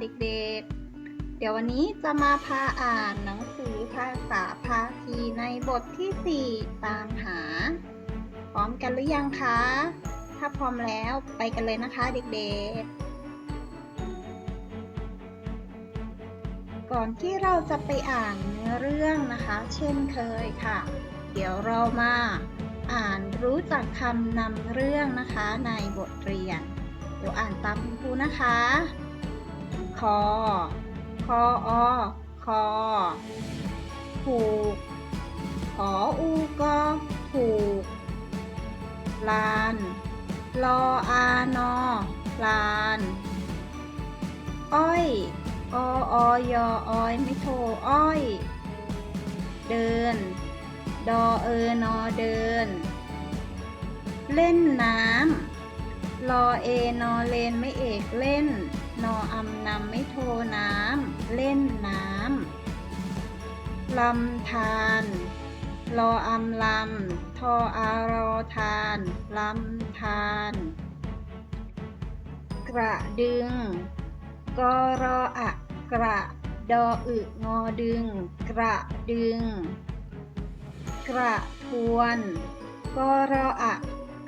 เด็กๆ เดี๋ยววันนี้จะมาพาอ่านหนังสือภาษาภาคีในบทที่ 4 ตามหา พร้อมกันหรือยังคะ ถ้าพร้อมแล้วไปกันเลยนะคะเด็กๆ ก่อนที่เราจะไปอ่านเนื้อเรื่องนะคะ เช่นเคยค่ะ เดี๋ยวเรามาอ่านรู้จักคำนำเรื่องนะคะในบทเรียน เดี๋ยวอ่านตามคุณครูนะคะ คอ คออคอ ผูก ขออูก็ผูก ลาน ลออานอ ลาน อ้อย อออยอออยไม่โทอ้อย เดิน ดอเออนอเดิน เล่นน้ำรอเอนอเลนไม่เอกเล่น นออำนำไม่โทน้ำเล่นน้ำลำธารรออำลำทออารอทานลำธารกระดึงกรออะกระดออึงอดึง กระดึง กระทวนกรออะ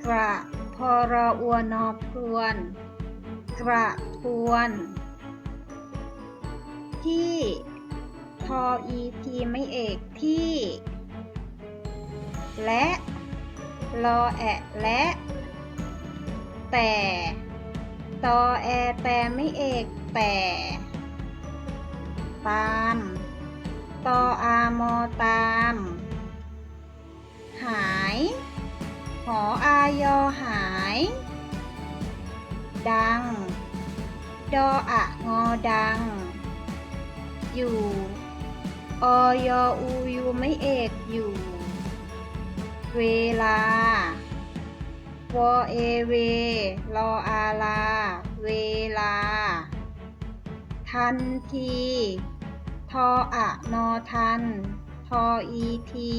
กระพอรออวนอพรวน กระทวน ที่ทออีทีไม่เอกที่ และรอแอะและ แต่ตอแอแต่ไม่เอกแต่ตามตออามอตาม หาย หออายอหาย ดัง ดออะงอดัง อยู่ออยออูยูไม่เอกอยู่ เวลาวอเอเวรออาลา เวลา ทันที ทออะนอทัน ทออีที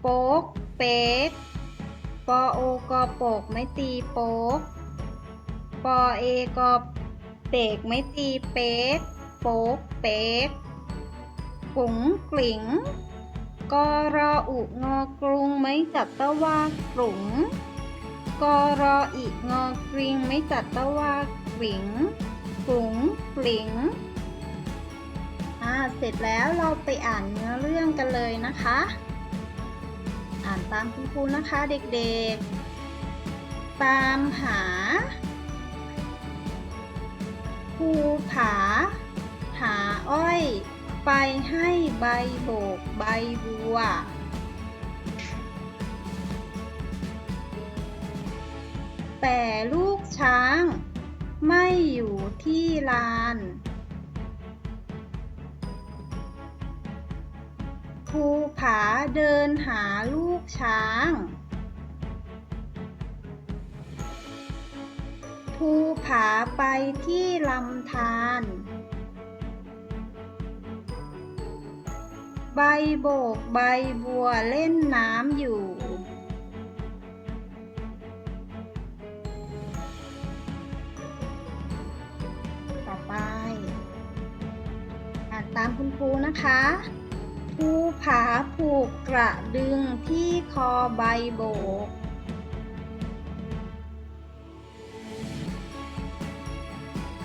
โป๊กเป๊ก ปอโอกอโปกไม่ตีโป๊กปอเอกอเปกไม่ตีเป๊กโป๊กเป๊กกุ๋งกลิ่งกรออุงอกรุงไม่จัดตะวากรุงกรออีงอกริงไม่จัดตะวากริงกุ๋งกลิ่งอ่าเสร็จแล้วเราไปอ่านเนื้อเรื่องกันเลยนะคะ อ่านตามคุณครูนะคะเด็กๆ ตามหาภูผา หาอ้อย ไปให้ใบโบกใบบัว แต่ลูกช้างไม่อยู่ที่ลาน ภูผาเดินหาลูกช้าง ภูผาไปที่ลำธารใบโบกใบบัวเล่นน้ำอยู่ ต่อไป อ่านตามคุณครูนะคะ ภูผาผูกกระดึงที่คอใบโบก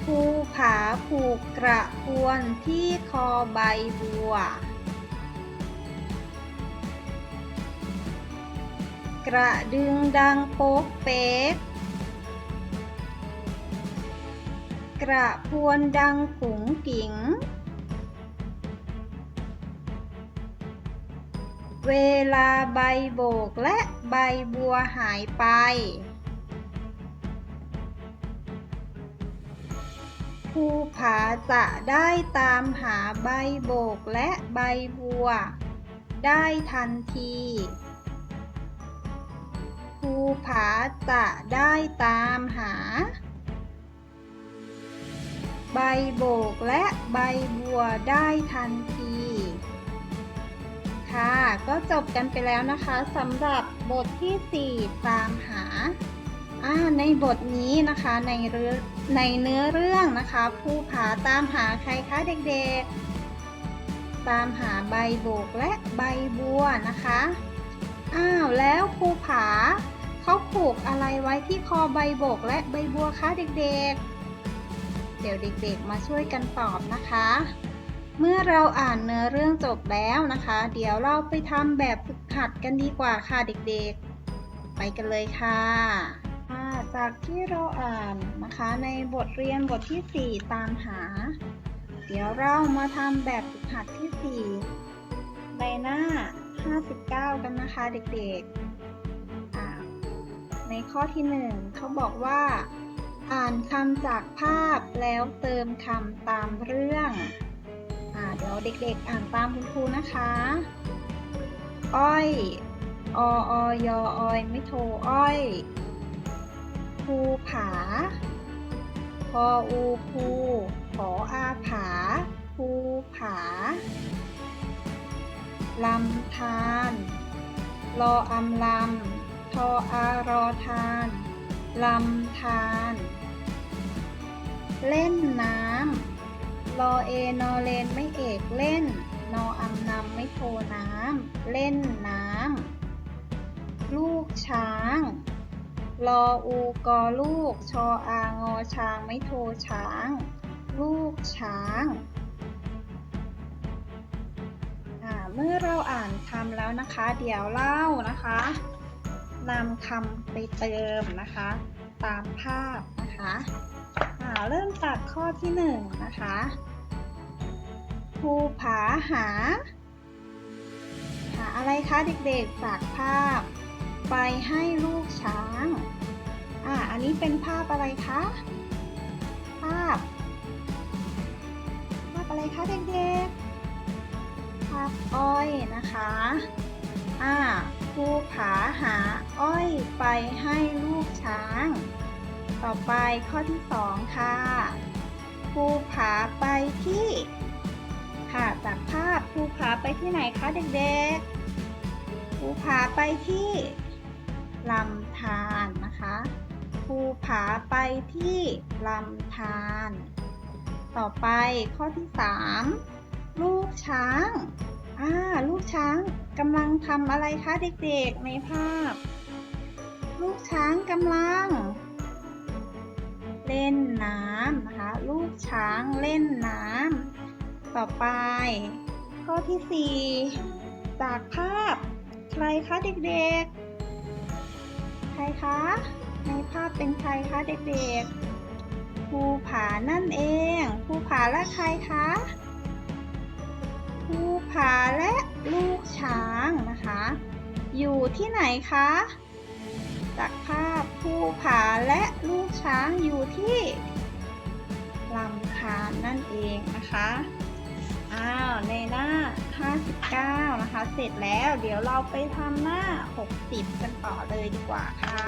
ภูผาผูกกระพวนที่คอใบบัว กระดึงดังโป๊กเป๊กกระพวนดังกุ๋งกิ๋ง เวลาใบโบกและใบบัวหายไป ภูผาจะได้ตามหาใบโบกและใบบัว ได้ทันที ภูผาจะได้ตามหา ใบโบกและใบบัวได้ทันที ค่ะ ก็จบกันไปแล้วนะคะสำหรับบทที่ 4 ตามหาอ่าในบทนี้นะคะในเรื่องในเนื้อเรื่องนะคะ ผู้ผาตามหาใครคะเด็กๆ ตามหาใบโบกและใบบัวนะคะอ้าวแล้วภูผาเขาผูกอะไรไว้ที่คอใบโบกและใบบัวคะเด็กๆ เดี๋ยวเด็กๆมาช่วยกันตอบนะคะ เมื่อเราอ่านเนื้อเรื่องจบแล้วนะคะ เดี๋ยวเราไปทำแบบฝึกหัดกันดีกว่าค่ะเด็กๆ ไปกันเลยค่ะจากที่เราอ่านนะคะในบทเรียนบทที่ 4 ตามหา เดี๋ยวเรามาทำแบบฝึกหัดที่ 4 ใบหน้า 59 กันนะคะเด็กๆ ในข้อที่ 1 เขาบอกว่า อ่านคำจากภาพแล้วเติมคำตามเรื่อง เดี๋ยวเด็กๆ อ่านตามคุณครูนะคะ อ้อยอออยออยไม่โทรอ้อยภูผาพออูภูขออาผาภูผาลำธารรออำลำทออารอทานลำธารเล่นน้ำ รอเอนอเลนไม่เอกเล่น นออำนำไม่โทน้ำ เล่นน้ำ ลูกช้าง รออูกอลูก ชออางอช้างไม่โทช้าง ลูกช้างอ่าเมื่อเราอ่านคำแล้วนะคะ เดี๋ยวเล่านะคะนำคำไปเติมนะคะ ตามภาพนะคะอ่าเริ่มจากข้อที่หนึ่งนะคะ ภูผาหา หาอะไรคะเด็กๆจากภาพ ไปให้ลูกช้าง อ่า อันนี้เป็นภาพอะไรคะ ภาพ ภาพอะไรคะเด็กๆ ภาพอ้อยนะคะ อ่า ภูผาหาอ้อยไปให้ลูกช้าง ต่อไปข้อที่สองค่ะภูผาไปที่ ค่ะ จากภาพภูผาไปที่ไหนคะเด็กๆภูผาไปที่ลำธารนะคะภูผาไปที่ลำธารต่อไปข้อที่ 3 ลูกช้างอ่าลูกช้างกำลังทำอะไรคะเด็กๆในภาพ ลูกช้างกำลัง เล่นน้ำนะคะ ลูกช้างเล่นน้ำ ต่อไป ข้อที่ 4 จากภาพ ใครคะเด็กๆ ใครคะ ในภาพเป็นใครคะเด็กๆ ภูผานั่นเอง ภูผาและใครคะ ภูผาและลูกช้างนะคะ อยู่ที่ไหนคะ จากภาพภูผาและลูกช้างอยู่ที่ลำธารนั่นเองนะคะ อ้าวในหน้า 59 นะคะ เสร็จแล้ว เดี๋ยวเราไปทำหน้า 60 กันต่อเลยดีกว่าค่ะ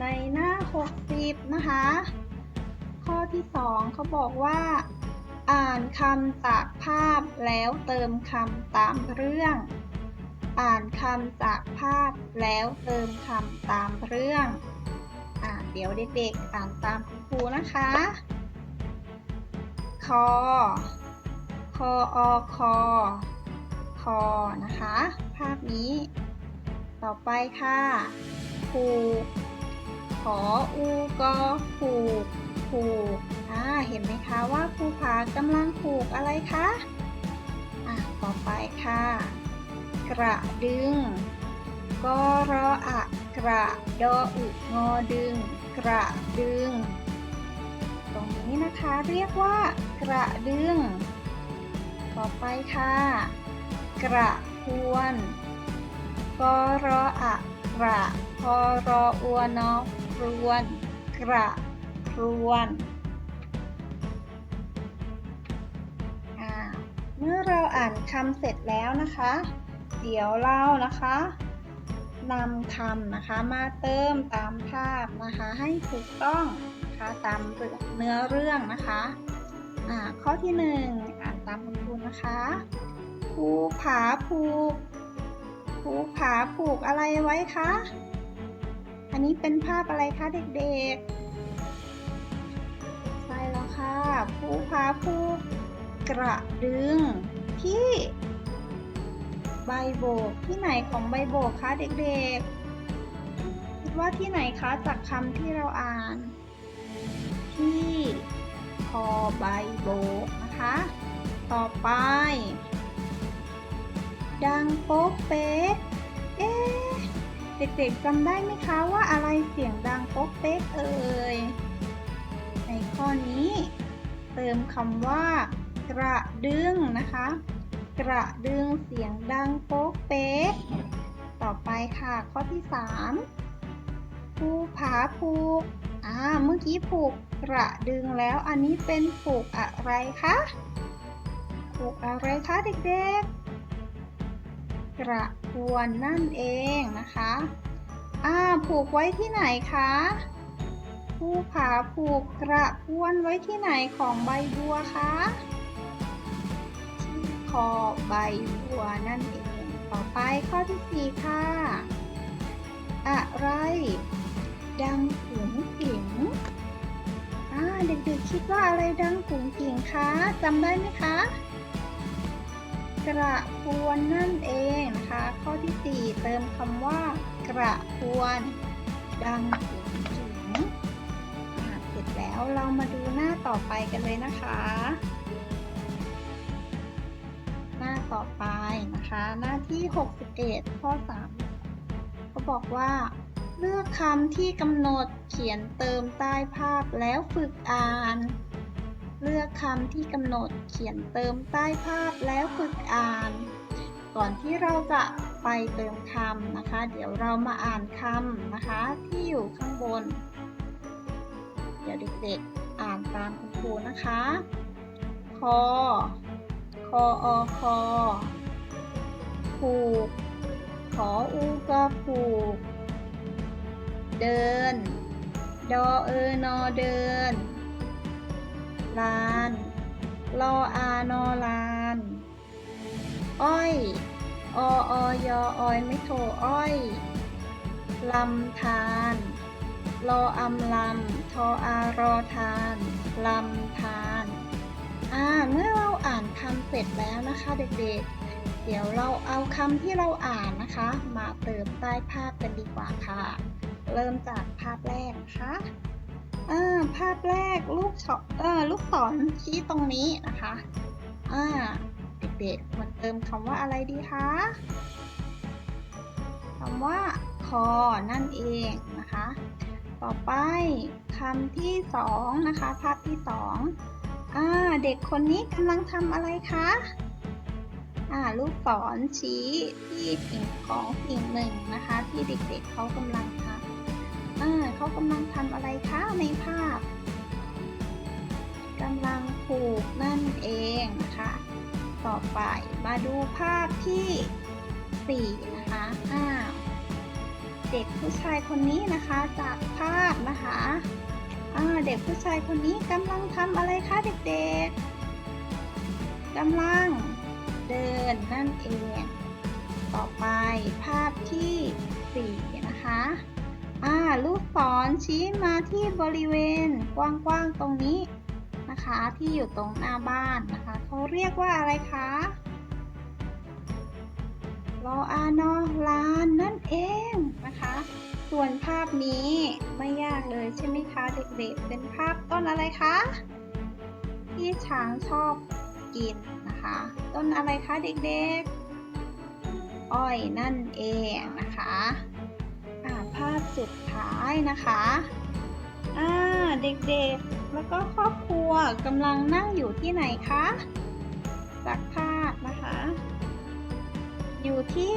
ในหน้า 60 นะคะ ข้อที่ 2เขาบอกว่า อ่านคำจากภาพแล้วเติมคำตามเรื่อง อ่านคำจากภาพแล้วเติมคำตามเรื่อง อ่าเดี๋ยวเด็กๆอ่านตามคุณครูนะคะ คอ คออคอ คอ นะคะ ภาพนี้ ต่อไปค่ะผูกขออูกอผูกผูกอ่า เห็นไหมคะว่าภูผากำลังผูกอะไรคะ อ่าต่อไปค่ะ กระดึงกรออะ กระดออึงอดึง กระดึงตรง นี้นะคะ เรียกว่า กระดึง ต่อไปค่ะ กระพวนกรออะกระพอรออัวนอพรวน กระพรวนเมื่อเราอ่านคำเสร็จแล้วนะคะ เดี๋ยวเรานะคะนำคำนะคะมาเติมตามภาพนะคะให้ถูกต้อง นะคะ ตามเนื้อเรื่องนะคะอ่าข้อที่หนึ่งอ่านตามคุณครูนะคะภูผาภูกภูผาผูกอะไรไว้คะ อันนี้เป็นภาพอะไรคะเด็กๆ ใช่แล้วค่ะภูผาผูกกระดึงที่ใบโบกที่ไหนของใบโบกคะเด็กๆ คิดว่าที่ไหนคะจากคำที่เราอ่าน ที่คอใบโบกนะคะ ต่อไป ดังโป๊กเป๊ก เอ๊ะเด็กๆจำได้ไหมคะว่าอะไรเสียงดังโป๊กเป๊กเอ่ย ในข้อนี้ เติมคำว่า กระดึงนะคะ กระดึงเสียงดังโป๊กเป๊ก ต่อไปค่ะข้อที่3ภูผาผูก อ่า เมื่อกี้ผูก กระดึงแล้วอันนี้เป็นผูกอะไรคะผูกอะไรคะเด็กๆ กระพวนนั่นเองนะคะอ่าผูกไว้ที่ไหนคะภูผาผูกกระพวนไว้ที่ไหนของใบบัวคะที่คอใบบัวนั่นเองต่อไปข้อที่สี่ค่ะ อะไร ดังกุ๋งกิ๋ง อ่าเด็กๆคิดว่าอะไรดังกุ๋งกิ๋งคะจำได้ไหมคะ กระพวนนั่นเองนะคะ ข้อที่ 4 เติมคำว่า กระพวน ดังกุ๋งกิ๋งเสร็จแล้วเรามาดูหน้าต่อไปกันเลยนะคะ หน้าต่อไปนะคะ หน้าที่ 61 ข้อ3ก็บอกว่า เลือกคำที่กำหนดเขียนเติมใต้ภาพแล้วฝึกอ่าน เลือกคำที่กำหนดเขียนเติมใต้ภาพแล้วฝึกอ่าน ก่อนที่เราจะไปเติมคำนะคะ เดี๋ยวเรามาอ่านคำนะคะที่อยู่ข้างบน เดี๋ยวเด็กๆอ่านตามคุณครูนะคะ คอ คออคอผูก ขออูกอผูก เดิน ดอเออนอเดิน ลาน ลออานอลาน อ้อย อออยอออยไม่โทอ้อย ลำธาน รออำลำ ทออารอทาน ลำธารอ่า เมื่อเราอ่านคำเสร็จแล้วนะคะเด็กๆเดี๋ยวเราเอาคำที่เราอ่านนะคะ มาเติมใต้ภาพกันดีกว่าค่ะ เริ่มจากภาพแรกนะคะอ่าภาพแรกลูกศรเออลูกศรชี้ตรงนี้นะคะอ่าเด็กๆมาเติมคำว่าอะไรดีคะคำว่าคอนั่นเองนะคะ ต่อไปคำที่สองนะคะ ภาพที่สองอ่าเด็กคนนี้กำลังทำอะไรคะอ่าลูกศรชี้ที่สิ่งของสิ่งหนึ่งนะคะ ที่เด็กๆเขากำลังทำ อ่าเขากำลังทำอะไรคะในภาพกำลังผูกนั่นเองนะคะ ต่อไปมาดูภาพที่สี่นะคะอ้าวเด็กผู้ชายคนนี้นะคะจากภาพนะคะอ่าเด็กผู้ชายคนนี้กำลังทำอะไรคะเด็กๆกำลังเดินนั่นเอง ต่อไปภาพ ลูกศรชี้มาที่บริเวณกว้างๆตรงนี้นะคะ ที่อยู่ตรงหน้าบ้านนะคะเขาเรียกว่าอะไรคะรออานอลานนั่นเองนะคะ ส่วนภาพนี้ไม่ยากเลยใช่ไหมคะเด็กๆ เป็นภาพต้นอะไรคะ ที่ช้างชอบกินนะคะ ต้นอะไรคะเด็กๆ อ้อยนั่นเองนะคะ ภาพสุดท้ายนะคะอ่าเด็กๆ แล้วก็ครอบครัวกำลังนั่งอยู่ที่ไหนคะจากภาพนะคะ อยู่ที่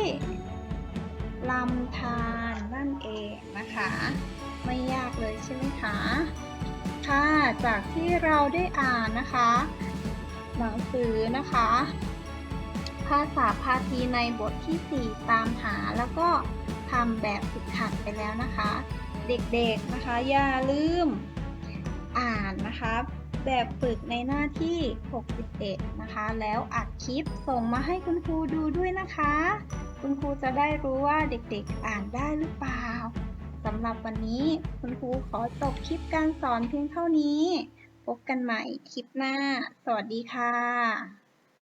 ลำธารนั่นเองนะคะ ไม่ยากเลยใช่ไหมคะ ค่ะจากที่เราได้อ่านนะคะ หนังสือนะคะ ภาษาพาทีในบทที่ 4 ตามหาแล้วก็ ทำแบบฝึกหัดไปแล้วนะคะ เด็กๆนะคะอย่าลืมอ่านนะคะแบบฝึกในหน้าที่ 61 นะคะ แล้วอัดคลิปส่งมาให้คุณครูดูด้วยนะคะ คุณครูจะได้รู้ว่าเด็กๆอ่านได้หรือเปล่าสำหรับวันนี้คุณครูขอจบคลิปการสอนเพียงเท่านี้ พบกันใหม่คลิปหน้า สวัสดีค่ะ